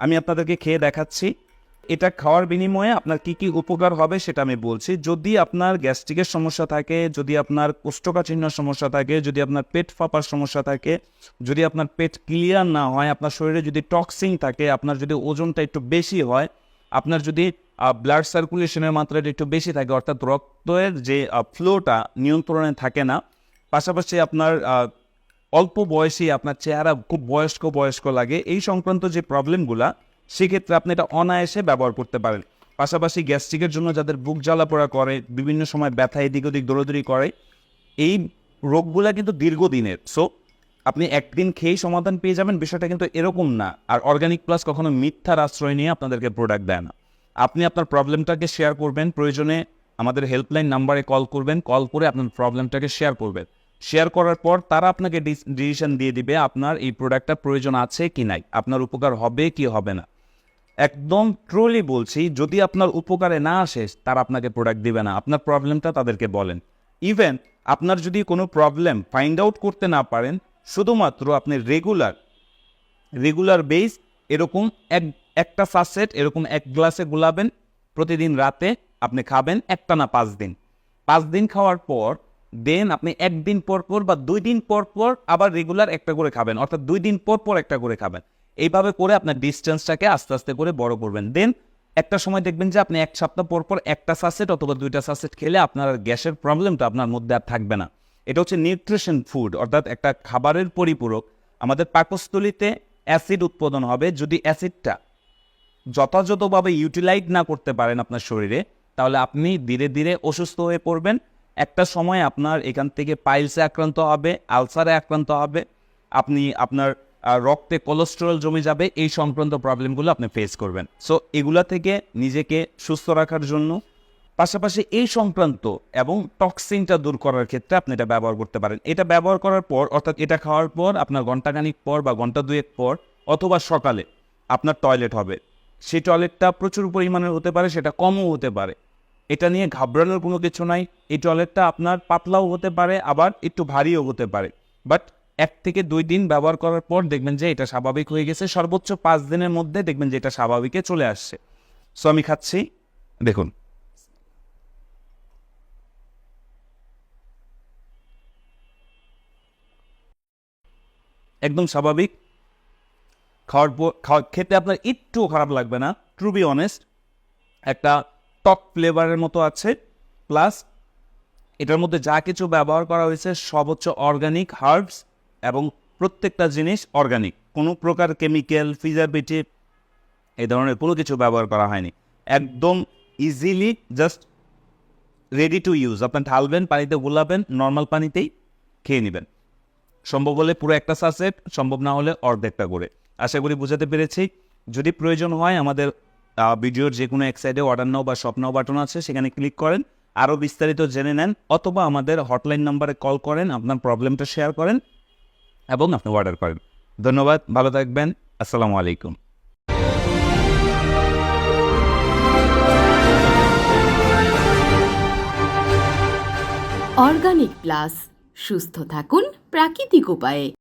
আমি আপনাদেরকে খেয়ে দেখাচ্ছি। এটা খাওয়ার বিনিময়ে আপনার কি কি উপকার হবে সেটা আমি বলছি। যদি আপনার গ্যাস্ট্রিকের সমস্যা থাকে, যদি আপনার কোষ্ঠকাঠিন্যর সমস্যা থাকে, যদি আপনার পেট ফাঁপার সমস্যা থাকে, যদি আপনার পেট ক্লিয়ার না হয়, আপনার শরীরে যদি টক্সিন থাকে, আপনার যদি ওজনটা একটু বেশি হয়, আপনার যদি ব্লাড সার্কুলেশনের মাত্রাটা একটু বেশি থাকে, অর্থাৎ রক্তের যে ফ্লোটা নিয়ন্ত্রণে থাকে না, পাশাপাশি আপনার অল্প বয়সী আপনার চেহারা খুব বয়স্ক বয়স্ক লাগে, এই সংক্রান্ত যে প্রবলেমগুলা সেক্ষেত্রে আপনি এটা অনায়াসে ব্যবহার করতে পারেন। পাশাপাশি গ্যাস্ট্রিকের জন্য যাদের বুক জ্বালাপোড়া করে, বিভিন্ন সময় ব্যথা এদিক ওদিক দৌড়দৌড়ি করে, এই রোগগুলা কিন্তু দীর্ঘদিনের। সো আপনি একদিন খেয়েই সমাধান পেয়ে যাবেন, বিষয়টা কিন্তু এরকম না। আর অর্গানিক প্লাস কখনো মিথ্যার আশ্রয় নিয়ে আপনাদেরকে প্রোডাক্ট দেয় না। আপনি আপনার প্রবলেমটাকে শেয়ার করবেন, প্রয়োজনে আমাদের হেল্পলাইন নাম্বারে কল করবেন কল করে আপনার প্রবলেমটাকে শেয়ার করবেন। শেয়ার করার পর তারা আপনাকে ডিসিশন দিয়ে দিবে আপনার এই প্রোডাক্টটা প্রয়োজন আছে কি নাই, আপনার উপকার হবে কি হবে না। একদম ট্রুলি বলছি, যদি আপনার উপকারে না আসে, তারা আপনাকে প্রোডাক্ট দিবে না। আপনার প্রবলেমটা তাদেরকে বলেন। ইভেন আপনার যদি কোনো প্রবলেম ফাইন্ড আউট করতে না পারেন, শুধুমাত্র আপনি রেগুলার রেগুলার বেস এরকম এক, একটা ফাসেট এরকম এক গ্লাসে গুলাবেন, প্রতিদিন রাতে আপনি খাবেন একটা না পাঁচ দিন। পাঁচ দিন খাওয়ার পর দেন আপনি একদিন পর পর বা দুই দিন পর পর আবার রেগুলার একটা করে খাবেন। অর্থাৎ দুই দিন পর পর একটা করে খাবেন। এইভাবে করে আপনার ডিস্টেন্সটাকে আস্তে আস্তে করে বড় করবেন। দেন একটা সময় দেখবেন যে আপনি এক সপ্তাহ পর পর একটা সাসেট অথবা দুইটা সাসেট খেলে আপনার গ্যাসের প্রবলেমটা আপনার মধ্যে আর থাকবে না। এটা হচ্ছে নিউট্রিশন ফুড অর্থাৎ একটা খাবারের পরিপূরক। আমাদের পাকস্থলিতে অ্যাসিড উৎপাদন হবে। যদি অ্যাসিডটা যথাযথভাবে ইউটিলাইজ না করতে পারেন আপনার শরীরে, তাহলে আপনি ধীরে ধীরে অসুস্থ হয়ে পড়বেন। একটা সময় আপনার এখান থেকে পাইলসে আক্রান্ত হবে আলসারে আক্রান্ত হবে, আপনি আপনার রক্তে কোলেস্টেরল জমে যাবে, এই সংক্রান্ত প্রবলেমগুলো আপনি ফেস করবেন। সো এগুলা থেকে নিজেকে সুস্থ রাখার জন্য পাশাপাশি এই সংক্রান্ত এবং টক্সিনটা দূর করার ক্ষেত্রে আপনি এটা ব্যবহার করতে পারেন। এটা ব্যবহার করার পর, অর্থাৎ এটা খাওয়ার পর, আপনার ঘন্টাখানিক পর বা ঘণ্টা দুয়েক পর অথবা সকালে আপনার টয়লেট হবে। সেই টয়লেটটা প্রচুর পরিমাণের হতে পারে, সেটা কমও হতে পারে। এটা নিয়ে ঘাবড়ানোর কোনো কিছু নাই। এই টয়লেটটা আপনার পাতলাও হতে পারে, আবার একটু ভারীও হতে পারে। বাট এক থেকে দুই দিন ব্যবহার করার পর দেখবেন যে এটা স্বাভাবিক হয়ে গেছে। সর্বোচ্চ পাঁচ দিনের মধ্যে দেখবেন যে এটা স্বাভাবিকে চলে আসছে। সো আমি খাচ্ছি। দেখুন। একদম স্বাভাবিক। খাওয়ার পর খেতে আপনার একটু খারাপ লাগবে না। ট্রু বি অনেস্ট একটা টক ফ্লেভারের মতো আছে প্লাস এটার মধ্যে যা কিছু ব্যবহার করা হয়েছে হচ্ছে অর্গানিক হার্বস এবং প্রত্যেকটা জিনিস অর্গানিক কোনো প্রকার কেমিক্যাল ফিজারবিটিভ এই ধরনের কোনো কিছু ব্যবহার করা হয়নি। একদম easily just ready to use আপনি ঢালবেন, পানিতে গোলাবেন নর্মাল পানিতেই খেয়ে নেবেন। সম্ভব হলে পুরো একটা সাসেট সম্ভব না হলে অর্ধেকটা করে। আশা করি বুঝাতে পেরেছি। যদি প্রয়োজন হয় আমাদের ভিডিওর যে কোনো এক সাইডে অর্ডার নাও বা শপ নাও বাটন আছে, সেখানে ক্লিক করেন। আরও বিস্তারিত জেনে নেন অথবা আমাদের হটলাইন নাম্বারে কল করেন, আপনার প্রবলেমটা শেয়ার করেন এবং আপনি অর্ডার করেন। ধন্যবাদ, ভালো থাকবেন, আসসালামু আলাইকুম। অর্গানিক প্লাস সুস্থ থাকুন প্রাকৃতিক উপায়ে।